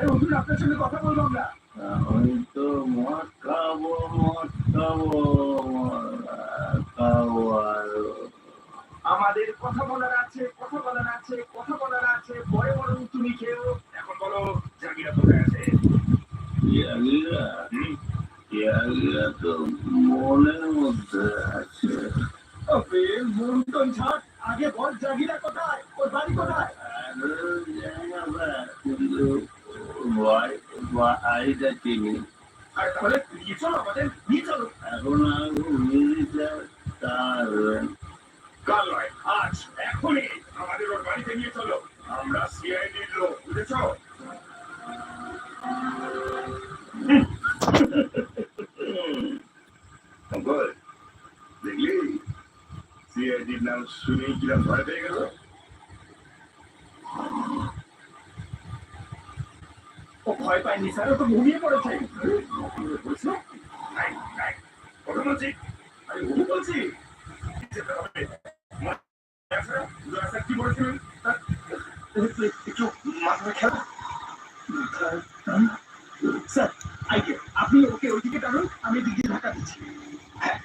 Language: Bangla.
আরে হুজুর আপনার সঙ্গে কথা বলব আমরা? আমি তো মদ খাব মদ খাব খাব আমাদের কথা বলার আছে কথা বলার আছে কথা বলার আছে পরে বরং তুমি খেও এখন বলো জাগিরা কোথায় আছে? ইয়াগিরা ইয়াগিরা তো মনের মধ্যে আছে। আবে মন্টন ছাড়। আগে বল জাগিরা কোথায়? ওর বাড়ি কোথায়? জায়গা আর আমাদের এখন আমি মিলিটার তার কাল নয় আজ এখনই আমাদের ওর বাড়িতে নিয়ে চলো। আমরা সিআইডির লোক বুঝেছ? দেখলি? সিআইডির নাম শুনেই কিরম ভয় পেয়ে গেল? ভয় পায়নি স্যার, ও তো ঘুমিয়ে পড়েছে। বলছি? আমি ঘুম খেলা। স্যার আইকে আপনি ওকে ওইদিকে টানুন, আমি এদিকে ঢাকা দিচ্ছি। হ্যাঁ